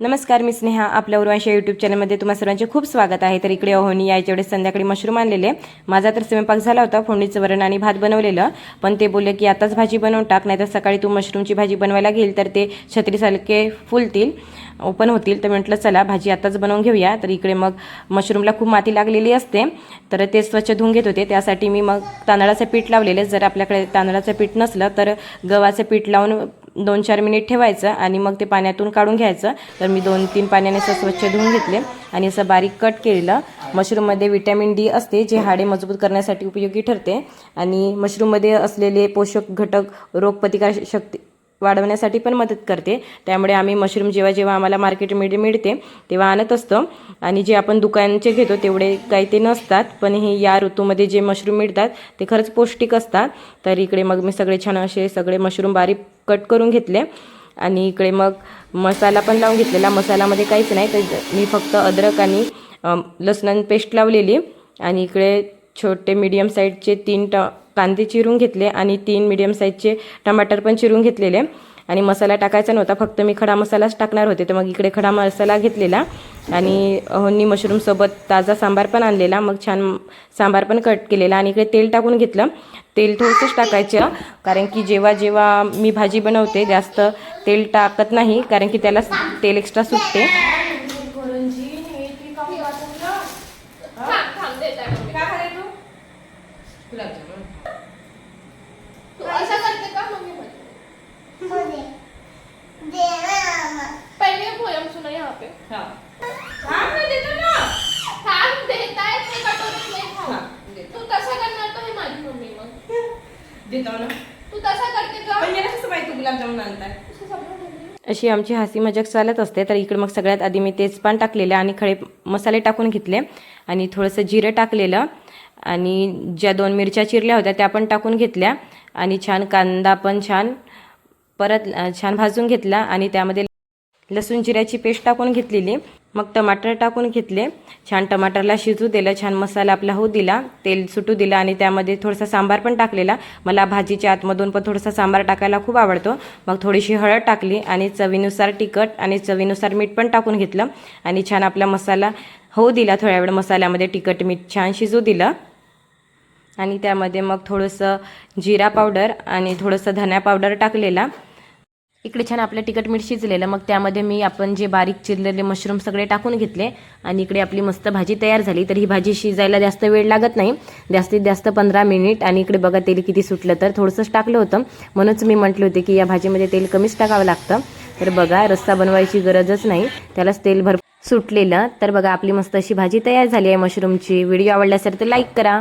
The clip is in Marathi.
नमस्कार मी स्नेहा. आपल्या उर्वांशी यूट्यूब चॅनलमध्ये तुम्हा सर्वांचे खूप स्वागत आहे. तर इकडे अहोनी यायच्या वेळेस संध्याकाळी मशरूम आणलेले माझा तर स्वयंपाक झाला होता फोडणीचं वरण आणि भात बनवलेलं. पण ते बोलले की आताच भाजी बनवून टाक नाही तर सकाळी तू मशरूमची भाजी बनवायला घेईल तर ते छत्रीसारखे फुलतील ओपन होतील. तर म्हटलं चला भाजी आताच बनवून घेऊया. तर इकडे मग मशरूमला खूप माती लागलेली असते. तर ते स्वच्छ धुवून घेत होते. त्यासाठी मी मग तांदळाचं पीठ लावलेलं जर आपल्याकडे तांदळाचं पीठ नसलं तर गव्हाचं पीठ लावून दोन चार मिनिट ठेवायचं आणि मग ते पाण्यातून काढून घ्यायचं. तर मी दोन तीन पाण्याने असं स्वच्छ धुवून घेतले आणि असं बारीक कट केलेलं. मशरूममध्ये विटॅमिन डी असते जे हाडे मजबूत करण्यासाठी उपयोगी ठरते. आणि मशरूममध्ये असलेले पोषक घटक रोगप्रतिकार शक्ती वाढवण्यासाठी पण मदत करते. त्यामुळे आम्ही मशरूम जेव्हा जेव्हा आम्हाला मार्केटमध्ये मिळते तेव्हा आणत असतो. आणि जे आपण दुकानचे घेतो तेवढे काही ते नसतात. पण हे या ऋतूमध्ये जे मशरूम मिळतात ते खरंच पौष्टिक असतात. तर इकडे मग मी सगळे छान असे सगळे मशरूम बारीक कट करून घेतले. आणि इकडे मग मसाला पण लावून घेतलेला. मसाल्यामध्ये काहीच नाही. तर मी फक्त अद्रक आणि अम, पेस्ट लावलेली. आणि इकडे छोटे मीडियम साईजचे तीन ट कांदे चिरून घेतले आणि तीन मीडियम साईजचे टमाटर पण चिरून घेतलेले. आणि मसाला टाकायचा नव्हता फक्त मी खडा मसालाच टाकणार होते. तर मग इकडे खडा मसाला घेतलेला आणि होनी मशरूमसोबत ताजा सांबार पण आणलेला. मग छान सांबार पण कट केलेला आणि इकडे तेल टाकून घेतलं. तेल थोडंसंच टाकायचं कारण की जेव्हा जेव्हा मी भाजी बनवते जास्त तेल टाकत नाही कारण की त्याला तेल एक्स्ट्रा सुटते. तू? असं करते का मम्मी म्हण पहले पोयम सुना यहाँ पे. थांब देता है ते कटोरीत नाही खाऊ तू तसा करणार तर हे माझी मम्मी मग. तू तसा करते का असं सगळं ठेवलंय. अशी आमची हसी मजाक चालत असते. तर इकडे मग सगळ्यात आधी मी तेजपान टाकलेलं आणि खडे मसाले टाकून घेतले. आणि थोडंसं जिरं टाकलेलं. आणि ज्या दोन मिरच्या चिरल्या होत्या त्या पण टाकून घेतल्या. आणि छान कांदा पण छान परत छान भाजून घेतला. आणि त्यामध्ये लसूण जिऱ्याची पेस्ट टाकून घेतलेली. मग टमाटर टाकून घेतले. छान टमाटरला शिजू दिलं छान मसाला आपला होऊ दिला. तेल सुटू दिलं आणि त्यामध्ये थोडासा सांबार पण टाकलेला. मला भाजीच्या आतमधून पण थोडासा सांबार टाकायला खूप आवडतो. मग थोडीशी हळद टाकली आणि चवीनुसार तिखट आणि चवीनुसार मीठ पण टाकून घेतलं. आणि छान आपला मसाला होऊ दिला थोड्या वेळ मसाल्यामध्ये. तिखट मीठ छान शिजू दिलं. आणि त्यामध्ये मग थोडंसं जिरा पावडर आणि थोडंसं धन्या पावडर टाकलेला. इकडे छान आपलं तिखट मीठ शिजलेलं मग त्यामध्ये मी आपण जे बारीक चिरलेले मशरूम सगळे टाकून घेतले आणि इकडे आपली मस्त भाजी तयार झाली. तर ही भाजी शिजायला जास्त वेळ लागत नाही. जास्तीत जास्त पंधरा मिनिट आणि इकडे बघा तेल किती सुटलं तर थोडंसंच टाकलं होतं. म्हणूनच मी म्हटले होते की या भाजीमध्ये तेल कमीच टाकावं लागतं. तर बघा रस्सा बनवायची गरजच नाही. त्यालाच तेल भर सुटलेलं. तर बघा आपली मस्त अशी भाजी तयार झाली आहे मशरूमची व्हिडिओ आवडला तर लाईक करा.